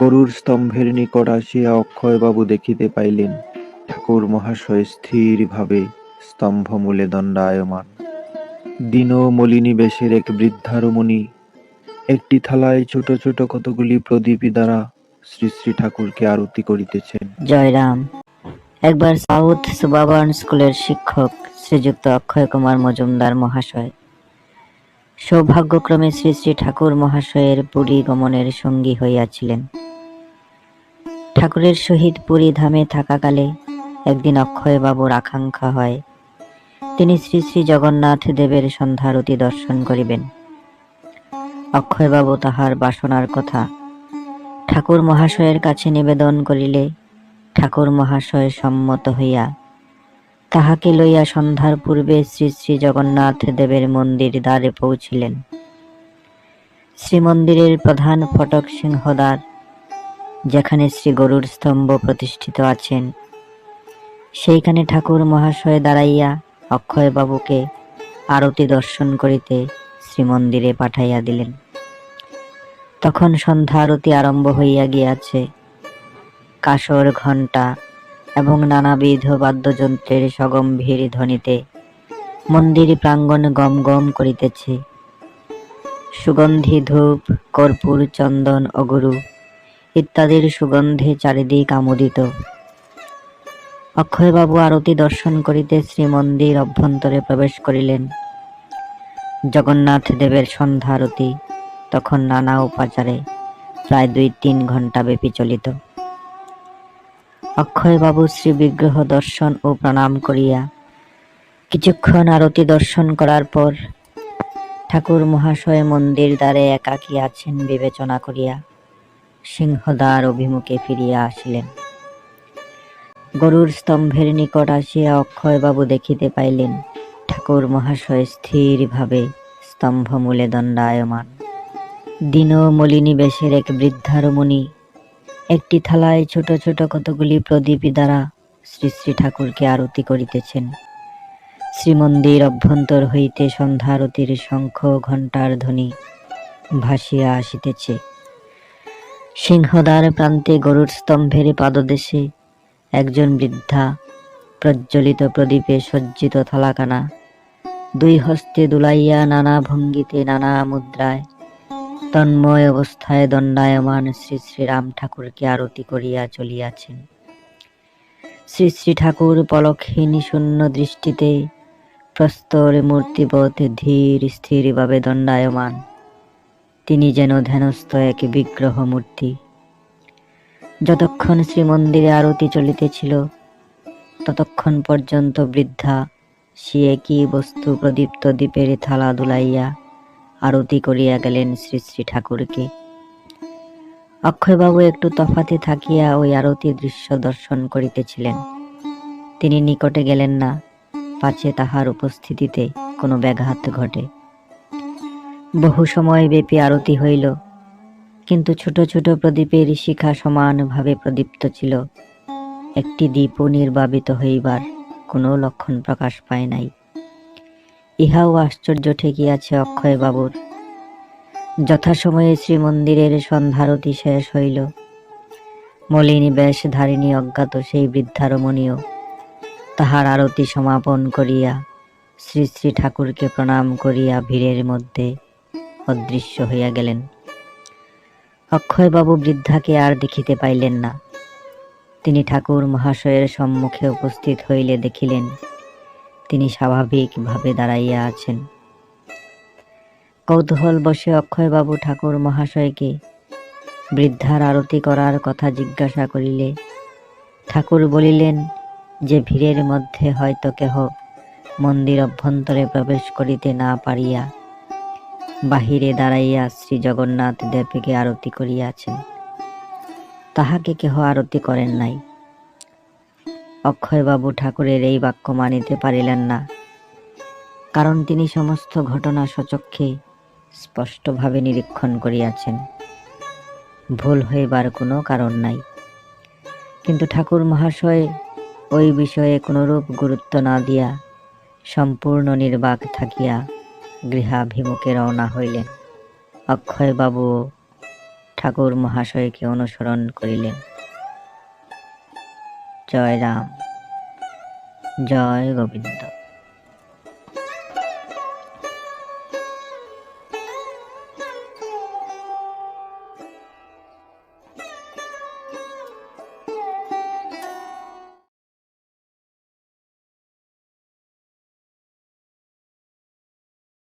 গরুর স্তম্ভের নিকট আসিয়া অক্ষয়বাবু দেখিতে পাইলেন, ঠাকুর মহাশয় স্থিরভাবে স্তম্ভমূলে দণ্ডায়মান। দীন মলিনী বেশের এক বৃদ্ধারমণী, একটি থালায় ছোট ছোট কতগুলি প্রদীপী দ্বারা শ্রী শ্রী ঠাকুরকে আরতি করিতেছেন। জয়রাম, একবার সাউথ সুবাবান স্কুলের শিক্ষক শ্রীযুক্ত অক্ষয় কুমার মজুমদার মহাশয় সৌভাগ্যক্রমে শ্রী শ্রী ঠাকুর মহাশয়ের পুরী গমনের সঙ্গী হইয়াছিলেন। ঠাকুরের সহিত পুরী ধামে থাকাকালে একদিন অক্ষয়বাবুর আকাঙ্ক্ষা হয়, তিনি শ্রী শ্রী জগন্নাথ দেবের সন্ধ্যারতি দর্শন করিবেন। অক্ষয়বাবু তাহার বাসনার কথা ঠাকুর মহাশয়ের কাছে নিবেদন করিলে ঠাকুর মহাশয় সম্মত হইয়া তাহাকে লইয়া সন্ধ্যার পূর্বে শ্রী শ্রী জগন্নাথ দেবের মন্দির দ্বারে পৌঁছিলেন। শ্রীমন্দিরের প্রধান ফটক সিংহদ্বার, যেখানে শ্রী গরুর স্তম্ভ প্রতিষ্ঠিত আছেন। সেইখানে ঠাকুর মহাশয় দাঁড়াইয়া অক্ষয়বাবুকে আরতি দর্শন করিতে শ্রীমন্দিরে পাঠাইয়া দিলেন। তখন সন্ধ্যা আরতি আরম্ভ হইয়া গিয়াছে। কাসর ঘণ্টা এবং নানাবিধ বাদ্যযন্ত্রের সগম্ভীর ধ্বনিতে মন্দির প্রাঙ্গণ গম গম করিতেছে। সুগন্ধি ধূপ, কর্পূর, চন্দন অগুরু ইত্যাদির সুগন্ধে চারিদিক আমোদিত। অক্ষয়বাবু আরতি দর্শন করিতে শ্রীমন্দির অভ্যন্তরে প্রবেশ করিলেন। জগন্নাথ দেবের সন্ধ্যা আরতি তখন নানা উপাচারে প্রায় দুই তিন ঘণ্টা ব্যাপী চলিত। অক্ষয়বাবু শ্রী বিগ্রহ দর্শন ও প্রণাম করিয়া কিছুক্ষণ আরতি দর্শন করার পর ঠাকুর মহাশয় মন্দির দ্বারে একাকী আছেন বিবেচনা করিয়া সিংহদ্বার অভিমুখে ফিরিয়া আসিলেন। গরুর স্তম্ভের নিকট আসিয়া অক্ষয়বাবু দেখিতে পাইলেন ঠাকুর মহাশয় স্থিরভাবে স্তম্ভমূলে দণ্ডায়মান। দীন মলিনী বেশের এক বৃদ্ধারমণী একটি থালায় ছোট ছোট কতগুলি প্রদীপী দ্বারা শ্রী শ্রী ঠাকুরকে আরতি করিতেছেন। শ্রীমন্দির অভ্যন্তর হইতে সন্ধ্যারতির শঙ্খ ঘণ্টার ধ্বনি ভাসিয়া আসিতেছে। সিংহদ্বার প্রান্তে গরুর স্তম্ভের পাদদেশে একজন বৃদ্ধা প্রজ্বলিত প্রদীপে সজ্জিত থালাকানা দুই হস্তে দুলাইয়া নানা ভঙ্গিতে নানা মুদ্রায় তন্ময় অবস্থায় দণ্ডায়মান শ্রী শ্রীরাম ঠাকুরকে আরতি করিয়া চলিয়াছেন। শ্রী শ্রী ঠাকুর পলকহীন শূন্য দৃষ্টিতে প্রস্তর মূর্তিবৎ ধীর স্থিরভাবে দণ্ডায়মান। তিনি যেন ধ্যানস্থ এক বিগ্রহ মূর্তি। যতক্ষণ শ্রীমন্দিরে আরতি চলিতেছিল, ততক্ষণ পর্যন্ত বৃদ্ধা সে একই বস্তু প্রদীপ্ত দ্বীপের থালা দুলাইয়া আরতি করিয়া গেলেন শ্রী শ্রী ঠাকুরকে। অক্ষয়বাবু একটু তফাতে থাকিয়া ওই আরতি দৃশ্য দর্শন করিতেছিলেন। তিনি নিকটে গেলেন না, পাছে তাহার উপস্থিতিতে কোনো ব্যাঘাত ঘটে। বহু সময় ব্যাপী আরতি হইল, কিন্তু ছোট ছোট প্রদীপের শিখা সমানভাবে প্রদীপ্ত ছিল। একটি দ্বীপও নির্বাবিত হইবার কোনো লক্ষণ প্রকাশ পায় নাই। ইহাও আশ্চর্য ঠেকিয়াছে অক্ষয়বাবুর। যথাসময়ে শ্রীমন্দিরের সন্ধ্যারতি শেষ হইল। মলিনী বেশ ধারিণী অজ্ঞাত সেই বৃদ্ধারমণীও তাহার আরতি সমাপন করিয়া শ্রী শ্রী ঠাকুরকে প্রণাম করিয়া ভিড়ের মধ্যে অদৃশ্য হইয়া গেলেন। অক্ষয়বাবু বৃদ্ধাকে আর দেখিতে পাইলেন না। তিনি ঠাকুর মহাশয়ের সম্মুখে উপস্থিত হইলে দেখিলেন তিনি স্বাভাবিকভাবে দাঁড়াইয়া আছেন। কৌতূহল বসে অক্ষয়বাবু ঠাকুর মহাশয়কে বৃদ্ধার আরতি করার কথা জিজ্ঞাসা করিলে, ঠাকুর বলিলেন, যে ভিড়ের মধ্যে হয়তো কেহ মন্দির অভ্যন্তরে প্রবেশ করিতে না পারিয়া বাহিরে দাঁড়াইয়া শ্রী জগন্নাথ দেবকে আরতি করিয়াছেন। তাহাকে কেহ আরতি করেন নাই। অক্ষয়বাবু ঠাকুরের এই বাক্য মানিতে পারিলেন না। কারণ তিনি সমস্ত ঘটনা সচক্ষে স্পষ্টভাবে নিরীক্ষণ করিয়াছেন। ভুল হইবার কোনো কারণ নাই। কিন্তু ঠাকুর মহাশয় ওই বিষয়ে কোনরূপ গুরুত্ব না দিয়া সম্পূর্ণ নির্বাক থাকিয়া গৃহাভিমুখে রওনা হইলেন। অক্ষয়বাবুও ঠাকুর মহাশয়কে অনুসরণ করিলেন। জয় রাম জয় গোবিন্দ।